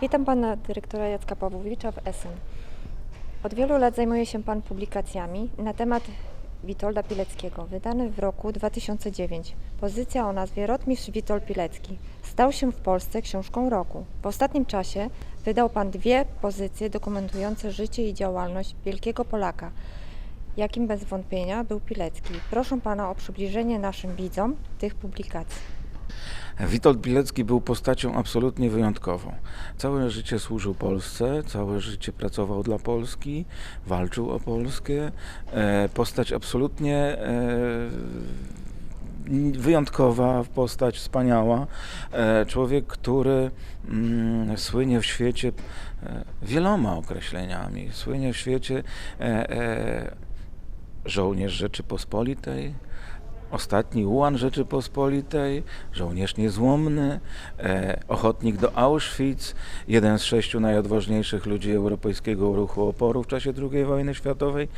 Witam pana dyrektora Jacka Pawłowicza w Essen. Od wielu lat zajmuje się pan publikacjami na temat Witolda Pileckiego, wydany w roku 2009. Pozycja o nazwie Rotmistrz Witold Pilecki stał się w Polsce książką roku. W ostatnim czasie wydał pan dwie pozycje dokumentujące życie i działalność wielkiego Polaka, jakim bez wątpienia był Pilecki. Proszę pana o przybliżenie naszym widzom tych publikacji. Witold Pilecki był postacią absolutnie wyjątkową. Całe życie służył Polsce, całe życie pracował dla Polski, walczył o Polskę. E, Postać absolutnie e, wyjątkowa, postać wspaniała. E, Człowiek, który mm, słynie w świecie wieloma określeniami. Słynie w świecie żołnierz Rzeczypospolitej, ostatni ułan Rzeczypospolitej, żołnierz niezłomny, e, ochotnik do Auschwitz, jeden z sześciu najodważniejszych ludzi europejskiego ruchu oporu w czasie II wojny światowej.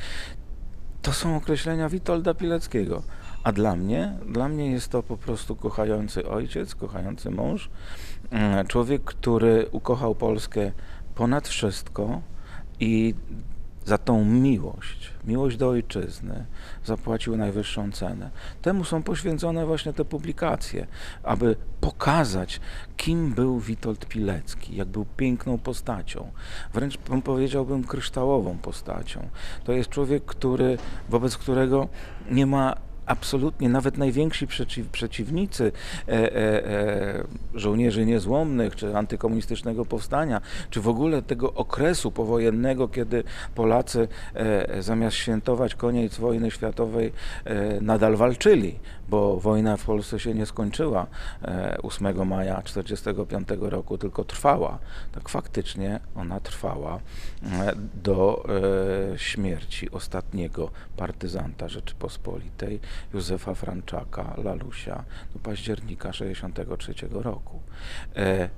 To są określenia Witolda Pileckiego. A dla mnie, dla mnie jest to po prostu kochający ojciec, kochający mąż, mm, człowiek, który ukochał Polskę ponad wszystko i za tą miłość, miłość do ojczyzny, zapłacił najwyższą cenę. Temu są poświęcone właśnie te publikacje, aby pokazać, kim był Witold Pilecki, jak był piękną postacią, wręcz bym powiedziałbym kryształową postacią. To jest człowiek, który, wobec którego nie ma absolutnie nawet najwięksi przeciw, przeciwnicy e, e, e, żołnierzy niezłomnych, czy antykomunistycznego powstania, czy w ogóle tego okresu powojennego, kiedy Polacy e, zamiast świętować koniec wojny światowej e, nadal walczyli, bo wojna w Polsce się nie skończyła e, 8 maja 1945 roku, tylko trwała. Tak faktycznie ona trwała e, do e, śmierci ostatniego partyzanta Rzeczypospolitej, Józefa Franczaka, Lalusia, do października 1963 roku. E,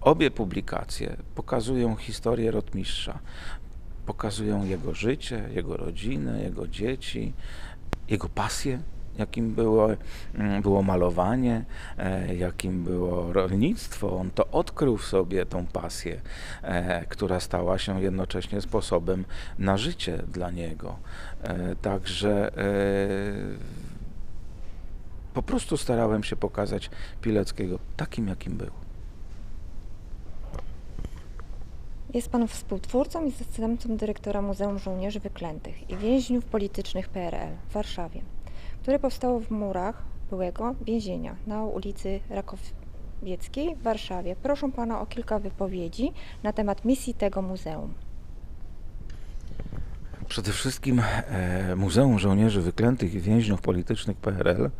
Obie publikacje pokazują historię rotmistrza, pokazują jego życie, jego rodzinę, jego dzieci, jego pasję, jakim było, mm, było malowanie, e, jakim było rolnictwo. On to odkrył w sobie tą pasję, e, która stała się jednocześnie sposobem na życie dla niego. E, Także po prostu starałem się pokazać Pileckiego takim, jakim był. Jest pan współtwórcą i zastępcą dyrektora Muzeum Żołnierzy Wyklętych i Więźniów Politycznych PRL w Warszawie, które powstało w murach byłego więzienia na ulicy Rakowieckiej w Warszawie. Proszę pana o kilka wypowiedzi na temat misji tego muzeum. Przede wszystkim e, Muzeum Żołnierzy Wyklętych i Więźniów Politycznych PRL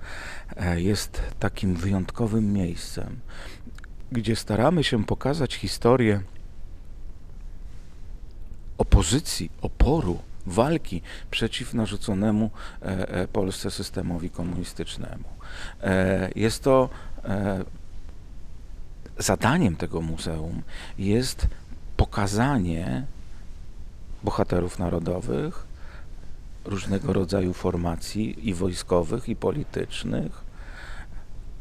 e, jest takim wyjątkowym miejscem, gdzie staramy się pokazać historię opozycji, oporu, walki przeciw narzuconemu e, e, Polsce systemowi komunistycznemu. E, Jest to zadaniem tego muzeum jest pokazanie bohaterów narodowych, różnego rodzaju formacji i wojskowych, i politycznych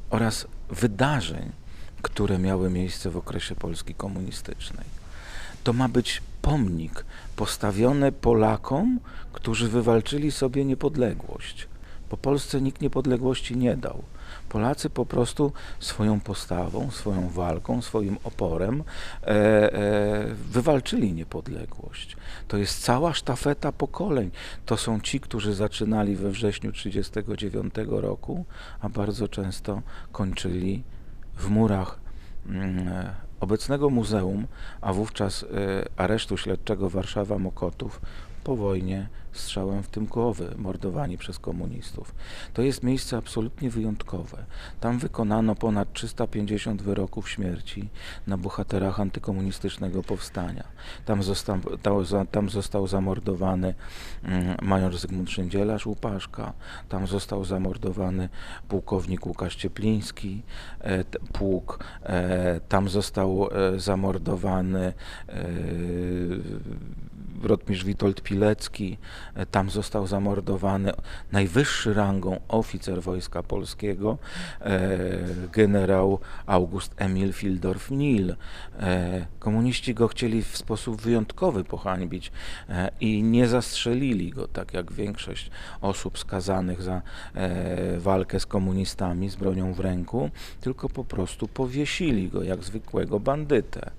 oraz wydarzeń, które miały miejsce w okresie Polski komunistycznej. To ma być pomnik postawiony Polakom, którzy wywalczyli sobie niepodległość. Po Polsce nikt niepodległości nie dał. Polacy po prostu swoją postawą, swoją walką, swoim oporem e, e, wywalczyli niepodległość. To jest cała sztafeta pokoleń. To są ci, którzy zaczynali we wrześniu 1939 roku, a bardzo często kończyli w murach e, obecnego muzeum, a wówczas e, aresztu śledczego Warszawa Mokotów po wojnie strzałem w tym głowy, mordowani przez komunistów. To jest miejsce absolutnie wyjątkowe. Tam wykonano ponad 350 wyroków śmierci na bohaterach antykomunistycznego powstania. Tam został, tam, został zamordowany mm, major Zygmunt Szyndzielarz Łupaszka, tam został zamordowany pułkownik Łukasz Ciepliński, e, pułk, e, tam został e, zamordowany rotmistrz Witold Pilecki, e, tam został zamordowany najwyższy rangą oficer Wojska Polskiego, e, generał August Emil Fildorf-Nil. E, Komuniści go chcieli w sposób wyjątkowy pohańbić i nie zastrzelili go, tak jak większość osób skazanych za walkę z komunistami z bronią w ręku, tylko po prostu powiesili go jak zwykłego bandytę.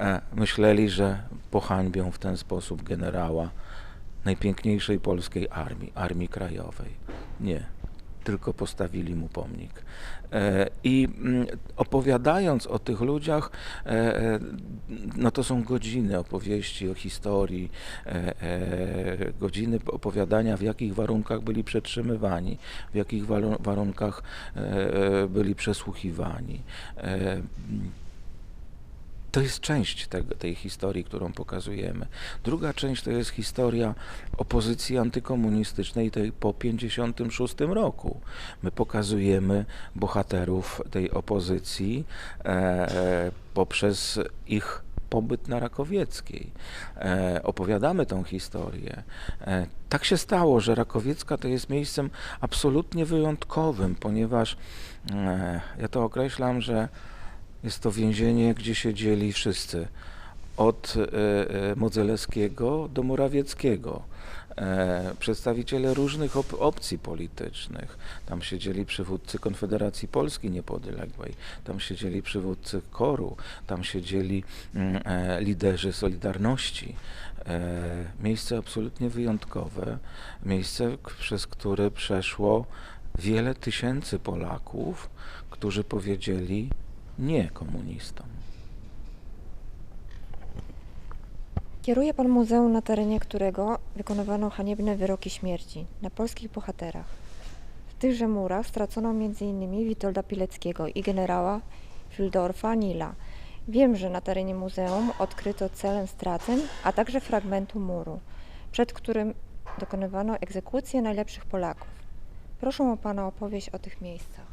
E, Myśleli, że pohańbią w ten sposób generała najpiękniejszej polskiej armii, Armii Krajowej. Nie, tylko postawili mu pomnik. E, I mm, opowiadając o tych ludziach, e, no to są godziny opowieści o historii, godziny opowiadania, w jakich warunkach byli przetrzymywani, w jakich waru- warunkach byli przesłuchiwani. To jest część tego, tej historii, którą pokazujemy. Druga część to jest historia opozycji antykomunistycznej tej po 1956 roku. My pokazujemy bohaterów tej opozycji e, poprzez ich pobyt na Rakowieckiej. E, opowiadamy tą historię. E, tak się stało, że Rakowiecka to jest miejscem absolutnie wyjątkowym, ponieważ e, ja to określam, że jest to więzienie, gdzie siedzieli wszyscy. Od e, e, Modzelewskiego do Morawieckiego. E, przedstawiciele różnych op- opcji politycznych. Tam siedzieli przywódcy Konfederacji Polski Niepodległej, tam siedzieli przywódcy KOR-u, tam siedzieli mm, liderzy Solidarności. Miejsce absolutnie wyjątkowe, miejsce, przez które przeszło wiele tysięcy Polaków, którzy powiedzieli nie komunistom. Kieruje pan muzeum, na terenie którego wykonywano haniebne wyroki śmierci na polskich bohaterach. W tychże murach stracono m.in. Witolda Pileckiego i generała Fildorfa Nila. Wiem, że na terenie muzeum odkryto celem straceń, a także fragmentu muru, przed którym dokonywano egzekucji najlepszych Polaków. Proszę o pana opowieść o tych miejscach.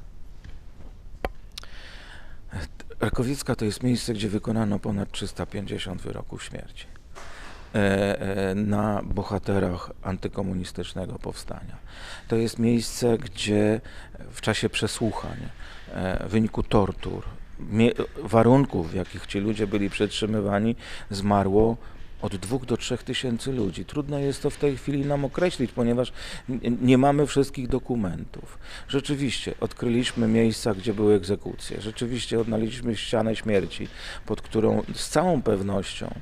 Rakowiecka to jest miejsce, gdzie wykonano ponad 350 wyroków śmierci e, e, na bohaterach antykomunistycznego powstania. To jest miejsce, gdzie w czasie przesłuchań, e, w wyniku tortur, warunków, w jakich ci ludzie byli przetrzymywani, zmarło od dwóch do trzech tysięcy ludzi. Trudno jest to w tej chwili nam określić, ponieważ nie mamy wszystkich dokumentów. Rzeczywiście odkryliśmy miejsca, gdzie były egzekucje. Rzeczywiście odnaleźliśmy ścianę śmierci, pod którą z całą pewnością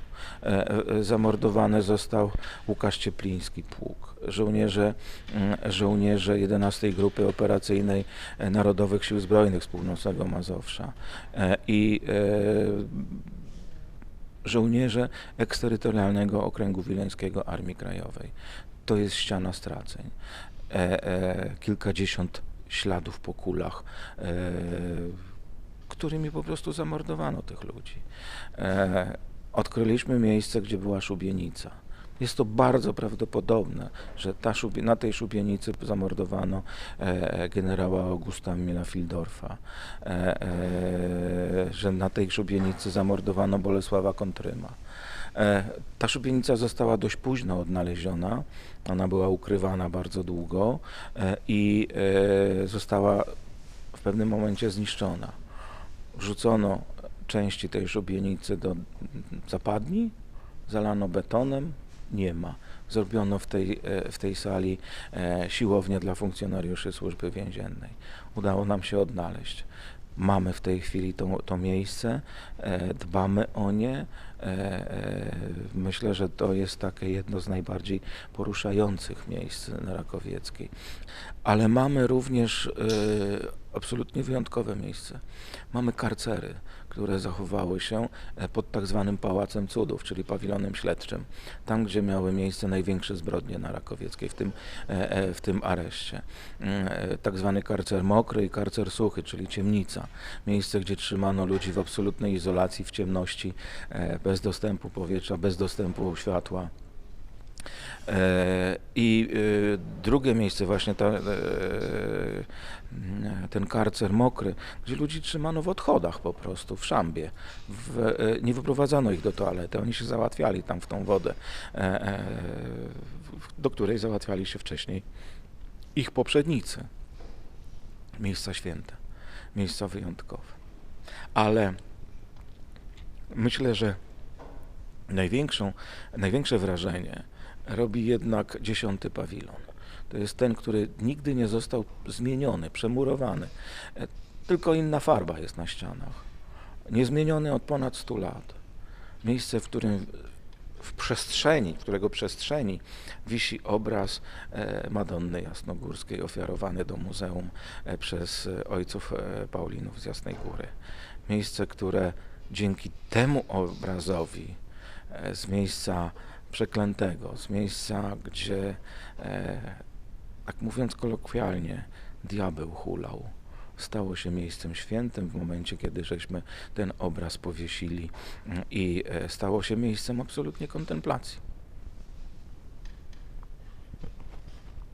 e, e, zamordowany został Łukasz Ciepliński Pług. Żołnierze, mm, żołnierze 11 Grupy Operacyjnej e, Narodowych Sił Zbrojnych z północnego Mazowsza. I żołnierze eksterytorialnego okręgu wileńskiego Armii Krajowej. To jest ściana straceń. E, e, kilkadziesiąt śladów po kulach, e, którymi po prostu zamordowano tych ludzi. E, odkryliśmy miejsce, gdzie była szubienica. Jest to bardzo prawdopodobne, że ta szubie, na tej szubienicy zamordowano e, generała Augusta Emila Fildorfa, e, e, że na tej szubienicy zamordowano Bolesława Kontryma. E, ta szubienica została dość późno odnaleziona, ona była ukrywana bardzo długo e, i e, została w pewnym momencie zniszczona. Wrzucono części tej szubienicy do zapadni, zalano betonem, nie ma. Zrobiono w tej, e, w tej sali e, siłownię dla funkcjonariuszy służby więziennej. Udało nam się odnaleźć. Mamy w tej chwili to, to miejsce, e, dbamy o nie. Myślę, że to jest takie jedno z najbardziej poruszających miejsc na Rakowieckiej. Ale mamy również absolutnie wyjątkowe miejsce. Mamy karcery, które zachowały się e, pod tak zwanym Pałacem Cudów, czyli pawilonem śledczym. Tam, gdzie miały miejsce największe zbrodnie na Rakowieckiej, w tym, e, e, w tym areszcie. Mm, Tak zwany karcer mokry i karcer suchy, czyli ciemnica. Miejsce, gdzie trzymano ludzi w absolutnej izolacji, w ciemności, bez dostępu powietrza, bez dostępu światła. E, I e, drugie miejsce, właśnie ta, e, ten karcer mokry, gdzie ludzi trzymano w odchodach po prostu, w szambie. W, nie wyprowadzano ich do toalety, oni się załatwiali tam w tą wodę, do której załatwiali się wcześniej ich poprzednicy. Miejsca święte, miejsca wyjątkowe. Ale myślę, że największą, największe wrażenie robi jednak dziesiąty pawilon. To jest ten, który nigdy nie został zmieniony, przemurowany. E, Tylko inna farba jest na ścianach. Niezmieniony od ponad 100 lat. Miejsce, w którym w przestrzeni, w którego przestrzeni wisi obraz e, Madonny Jasnogórskiej ofiarowany do muzeum e, przez ojców Paulinów z Jasnej Góry. Miejsce, które dzięki temu obrazowi z miejsca przeklętego, z miejsca, gdzie, tak mówiąc kolokwialnie, diabeł hulał, stało się miejscem świętym w momencie, kiedy żeśmy ten obraz powiesili mm, i e, stało się miejscem absolutnie kontemplacji.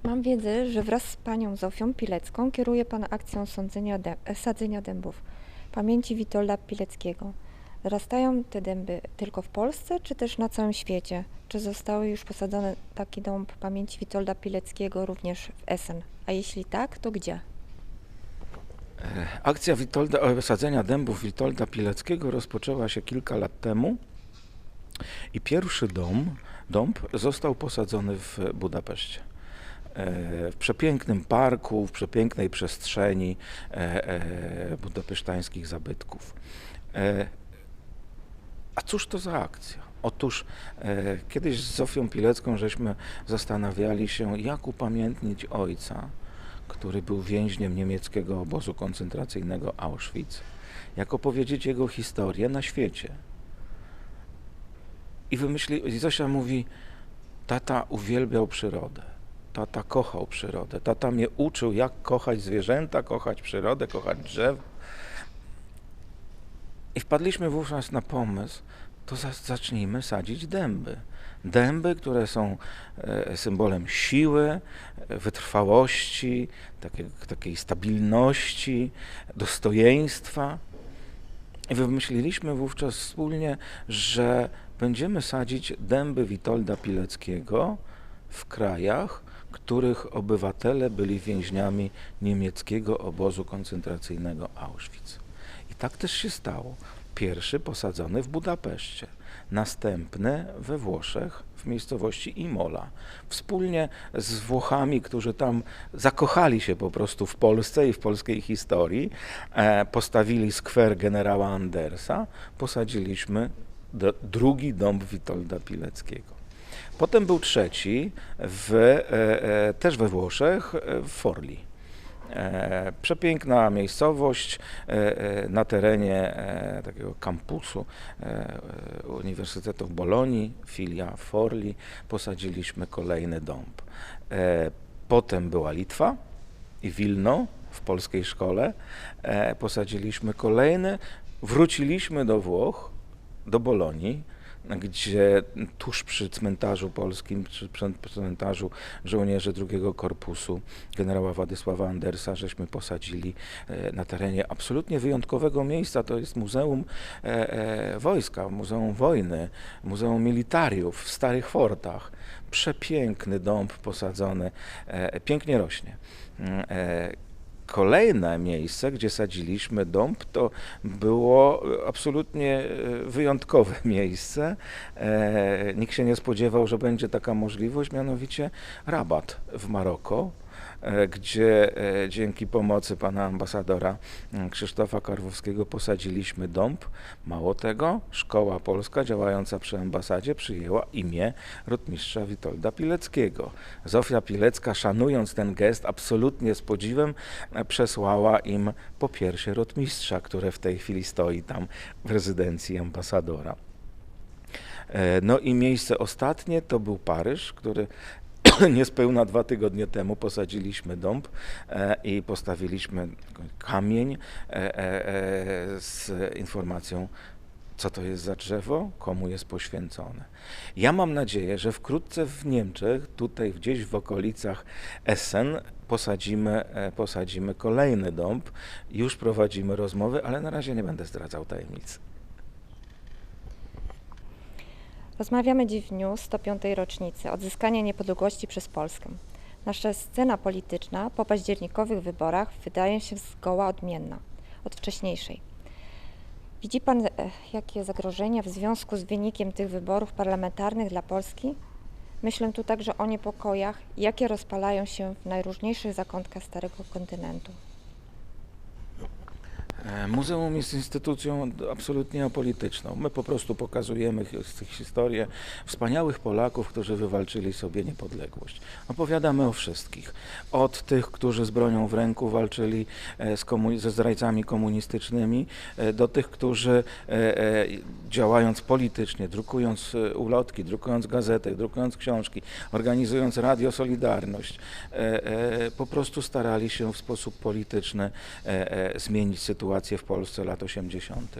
Mam wiedzę, że wraz z panią Zofią Pilecką kieruje pan akcją sądzenia e, sadzenia dębów pamięci Witolda Pileckiego. Rastają te dęby tylko w Polsce, czy też na całym świecie? Czy zostały już posadzone taki dąb pamięci Witolda Pileckiego również w Essen? A jeśli tak, to gdzie? E, Akcja Witolda, o, sadzenia dębów Witolda Pileckiego rozpoczęła się kilka lat temu i pierwszy dom, dąb został posadzony w Budapeszcie. E, W przepięknym parku, w przepięknej przestrzeni e, e, budapesztańskich zabytków. A cóż to za akcja? Otóż e, kiedyś z Zofią Pilecką żeśmy zastanawiali się, jak upamiętnić ojca, który był więźniem niemieckiego obozu koncentracyjnego Auschwitz, jak opowiedzieć jego historię na świecie. I wymyśli, Zosia mówi, tata uwielbiał przyrodę, tata kochał przyrodę, tata mnie uczył, jak kochać zwierzęta, kochać przyrodę, kochać drzew. I wpadliśmy wówczas na pomysł, to za, zacznijmy sadzić dęby. Dęby, które są e, symbolem siły, e, wytrwałości, takiej stabilności, dostojeństwa. I wymyśliliśmy wówczas wspólnie, że będziemy sadzić dęby Witolda Pileckiego w krajach, których obywatele byli więźniami niemieckiego obozu koncentracyjnego Auschwitz. Tak też się stało. Pierwszy posadzony w Budapeszcie, następny we Włoszech, w miejscowości Imola. Wspólnie z Włochami, którzy tam zakochali się po prostu w Polsce i w polskiej historii, e, postawili skwer generała Andersa, posadziliśmy drugi dąb Witolda Pileckiego. Potem był trzeci, w, e, e, też we Włoszech, w Forli. E, Przepiękna miejscowość e, e, na terenie takiego kampusu Uniwersytetu w Bolonii, filia Forli. Posadziliśmy kolejny dąb. Potem była Litwa i Wilno w polskiej szkole. Posadziliśmy kolejny. Wróciliśmy do Włoch, do Bolonii, gdzie tuż przy cmentarzu polskim, przy przy cmentarzu żołnierzy drugiego korpusu generała Władysława Andersa, żeśmy posadzili e, na terenie absolutnie wyjątkowego miejsca. To jest Muzeum e, e, Wojska, Muzeum Wojny, Muzeum Militariów w Starych Fortach. Przepiękny dąb posadzony, pięknie rośnie. Kolejne miejsce, gdzie sadziliśmy dąb, to było absolutnie e, wyjątkowe miejsce. E, Nikt się nie spodziewał, że będzie taka możliwość, mianowicie Rabat w Maroko, gdzie e, dzięki pomocy pana ambasadora m, Krzysztofa Karwowskiego posadziliśmy dąb. Mało tego, szkoła polska działająca przy ambasadzie przyjęła imię rotmistrza Witolda Pileckiego. Zofia Pilecka, szanując ten gest, absolutnie z podziwem e, przesłała im po piersie rotmistrza, które w tej chwili stoi tam w rezydencji ambasadora. E, No i miejsce ostatnie to był Paryż, który niespełna dwa tygodnie temu posadziliśmy dąb e, i postawiliśmy kamień e, e, z informacją, co to jest za drzewo, komu jest poświęcone. Ja mam nadzieję, że wkrótce w Niemczech, tutaj gdzieś w okolicach Essen, posadzimy, posadzimy kolejny dąb. Już prowadzimy rozmowy, ale na razie nie będę zdradzał tajemnicy. Rozmawiamy dziś w dniu 105. rocznicy odzyskania niepodległości przez Polskę. Nasza scena polityczna po październikowych wyborach wydaje się zgoła odmienna od wcześniejszej. Widzi Pan, e, jakie zagrożenia w związku z wynikiem tych wyborów parlamentarnych dla Polski? Myślę tu także o niepokojach, jakie rozpalają się w najróżniejszych zakątkach Starego Kontynentu. E, Muzeum jest instytucją absolutnie apolityczną. My po prostu pokazujemy historię wspaniałych Polaków, którzy wywalczyli sobie niepodległość. Opowiadamy o wszystkich. Od tych, którzy z bronią w ręku walczyli e, ze zdrajcami komunistycznymi, e, do tych, którzy działając politycznie, drukując ulotki, drukując gazety, drukując książki, organizując Radio Solidarność, po prostu starali się w sposób polityczny zmienić sytuację w Polsce lat 80.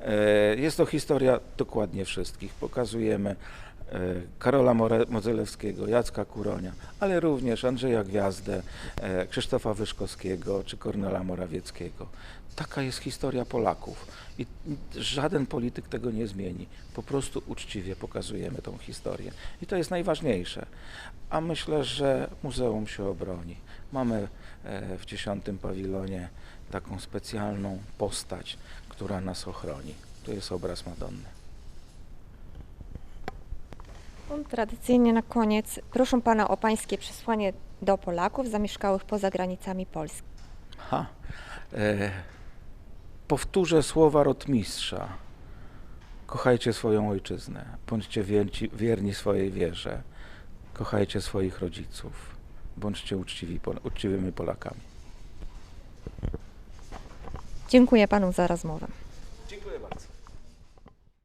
E, Jest to historia dokładnie wszystkich. Pokazujemy e, Karola Modzelewskiego, Jacka Kuronia, ale również Andrzeja Gwiazdę, e, Krzysztofa Wyszkowskiego czy Kornela Morawieckiego. Taka jest historia Polaków i żaden polityk tego nie zmieni. Po prostu uczciwie pokazujemy tą historię i to jest najważniejsze. A myślę, że muzeum się obroni. Mamy w dziesiątym pawilonie taką specjalną postać, która nas ochroni. To jest obraz Madonny. Tradycyjnie na koniec proszę Pana o Pańskie przesłanie do Polaków zamieszkałych poza granicami Polski. Ha. E, powtórzę słowa rotmistrza. Kochajcie swoją ojczyznę, bądźcie wierci, wierni swojej wierze, kochajcie swoich rodziców, bądźcie uczciwi, uczciwymi Polakami. Dziękuję Panu za rozmowę.